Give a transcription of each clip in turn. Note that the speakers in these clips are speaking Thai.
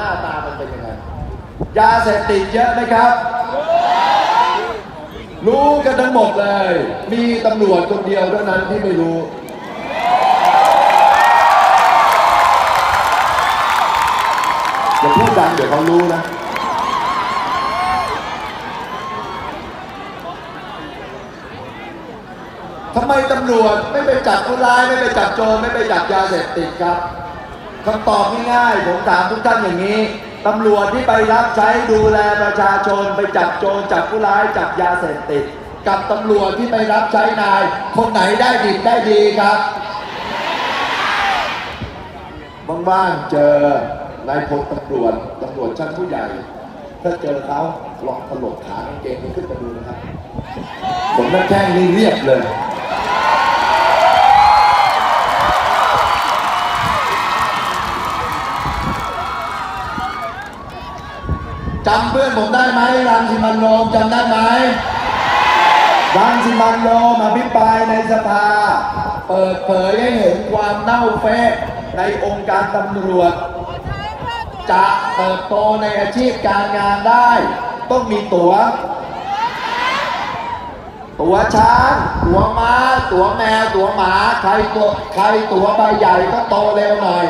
หน้าตามันเป็นยังไง ยาเสพติดเยอะไหมครับ รู้กันทั้งหมดเลย มีตำรวจคนเดียวเท่านั้นที่ไม่รู้ อย่าพูดดังเดี๋ยวเขารู้นะ ทำไมตำรวจไม่ไปจับคนร้ายไม่ไปจับโจรไม่ไปจับยาเสพติดครับ คำตอบง่ายๆผมถามทุกท่านอย่างนี้ตำรวจที่ไปรับใช้ดูแลประชาชนไปจับโจรจับผู้ร้ายจับยาเสพติด กับตำรวจที่ไปรับใช้นาย คนไหนได้ดีได้ดีครับบ้างๆเจอนายพลตำรวจตำรวจชั้นผู้ใหญ่ ถ้าเจอเขาลองถลกขากางเกงขึ้นมาดูนะครับผมหน้าแข้งนี่เรียบเลย จำเพื่อนผมได้ไหมรังสิมันโรมจำได้ไหมรังสิมันโรมอภิปรายในสภา เปิดเผยให้เห็นความเน่าเฟะในองค์การตำรวจ จะเติบโตในอาชีพการงานได้ ต้องมีตัว๋ว ตั๋วช้าง ตั๋วม้า ตั๋วแมว ตั๋วหมา ใครตัวใครตั๋วใบใหญ่ก็โตเร็วหน่อย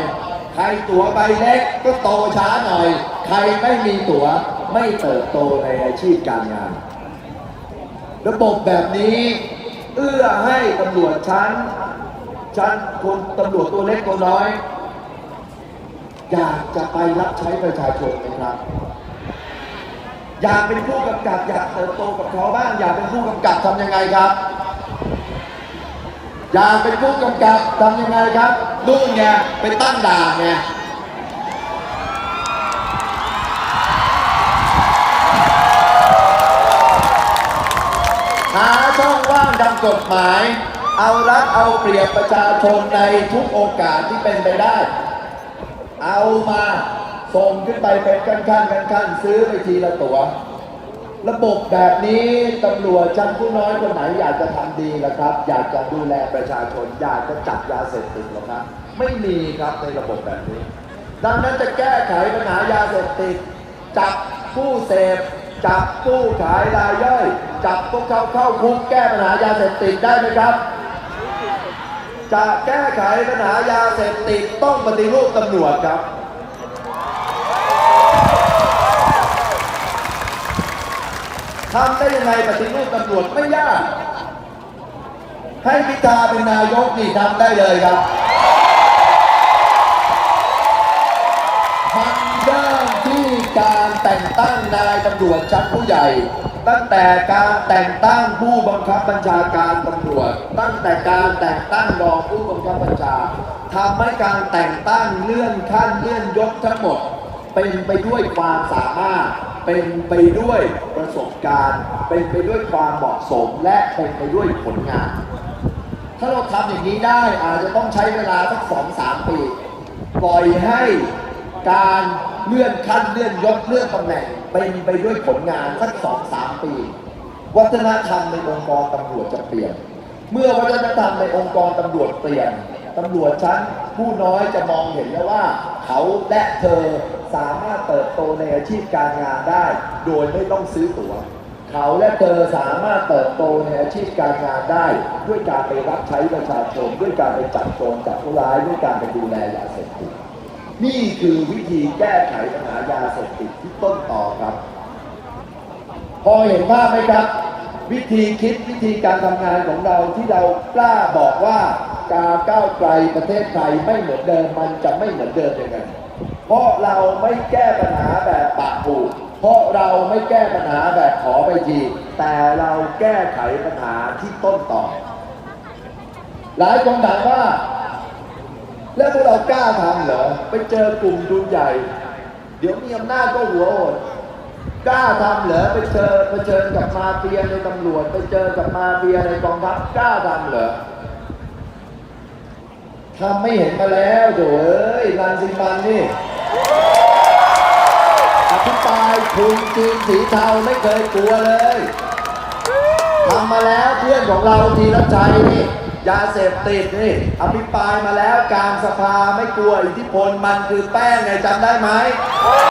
ใครตั๋วใบเล็กก็โตช้าหน่อย ใครไม่มีตั๋วไม่เติบโตในอาชีพการงาน ระบบแบบนี้ เอื้อให้ตำรวจชั้น ชั้นคนตำรวจตัวเล็กตัวน้อย อยากจะไปรับใช้ประชาชนไหมครับ อยากเป็นผู้กำกับอยากเติบโตกับเขาบ้างอยากเป็นผู้กำกับทำยังไงครับ อยากเป็นผู้กำกับทำยังไงครับ นู่นไงไปตั้งด่านไงหาช่องว่างทางกฎหมาย เอารัดเอาเปรียบประชาชนในทุกโอกาสที่เป็นไปได้ เอามาส่งขึ้นไปเป็นขั้นขั้นขั้นขั้นๆซื้อไปทีละตัว ระบบแบบนี้ตำรวจชั้นผู้น้อยคนไหนอยากจะทำดีล่ะครับ อยากจะดูแลประชาชน อยากจะจับยาเสพติดหรอครับ ไม่มีครับในระบบแบบนี้ ดังนั้นจะแก้ไขปัญหายาเสพติด จับผู้เสพ จับผู้ขายรายย่อย จับพวกเขาเข้าคุกแก้ปัญหายาเสพติดได้ไหมครับ จะแก้ไขปัญหายาเสพติดต้องปฏิรูปตำรวจครับ ทำได้ยังไงปฏิรูปตำรวจไม่ยาก ให้พิธาเป็นนายกนี่ทำได้เลยครับมันเริ่มที่การแต่งตั้งนายตำรวจชั้นผู้ใหญ่ ตั้งแต่การแต่งตั้งผู้บังคับบัญชาการตำรวจ ตั้งแต่การแต่งตั้งรองผู้บังคับบัญชาทำให้การแต่งตั้งเลื่อนขั้นเลื่อนยศทั้งหมด เป็นไปด้วยความสามารถ เป็นไปด้วยประสบการณ์ เป็นไปด้วยความเหมาะสมและเป็นไปด้วยผลงาน ถ้าเราทำอย่างนี้ได้อาจจะต้องใช้เวลาสักสองสามปีปล่อยให้การเลื่อนขั้นเลื่อนยศเลื่อนตำแหน่งเป็นไปด้วยผลงานสักสองสามปี วัฒนธรรมในองค์กรตำรวจจะเปลี่ยน เมื่อวัฒนธรรมในองค์กรตำรวจเปลี่ยนตำรวจชั้นผู้น้อยจะมองเห็นแล้วว่า เขาและเธอ สามารถเติบโตในอาชีพการงานได้ โดยไม่ต้องซื้อตั๋ว เขาและเธอสามารถเติบโตในอาชีพการงานได้ ด้วยการไปรับใช้ประชาชน ด้วยการไปจับโจรจับผู้ร้ายด้วยการไปดูแลยาเสพติดนี่คือวิธีแก้ไขปัญหายาเสพติดที่ต้นต่อครับ พอเห็นภาพไหมครับ วิธีคิดวิธีการทำงานของเราที่เรากล้าบอกว่าการก้าวไกลประเทศไทยไม่เหมือนเดิมมันจะไม่เหมือนเดิมยังไง เพราะเราไม่แก้ปัญหาแบบปากผูเพราะเราไม่แก้ปัญหาแบบขอไปทีแต่เราแก้ไขปัญหาที่ต้นต่อ หลายคนถามว่า แล้วพวกเรากล้าทำเหรอไปเจอกลุ่มทุนใหญ่ เดี๋ยวมีอำนาจก็หัวโอดกล้าทำเหรอไปเจอไปเจอกับมาเฟียในตำรวจ ไปเจอกับมาเฟียในกองทัพกล้าทำเหรอทำไม่เห็นมาแล้วโดเอ้ยรังสิมันนี่ อภิปรายคุณจีนสีเทาไม่เคยกลัวเลยทำมาแล้วเพื่อนของเราทีละใจนี่ยาเสพติดนี่อภิปรายมาแล้วกลางสภาไม่กลัวอิทธิพลมันคือแป้งไงจำได้ไหม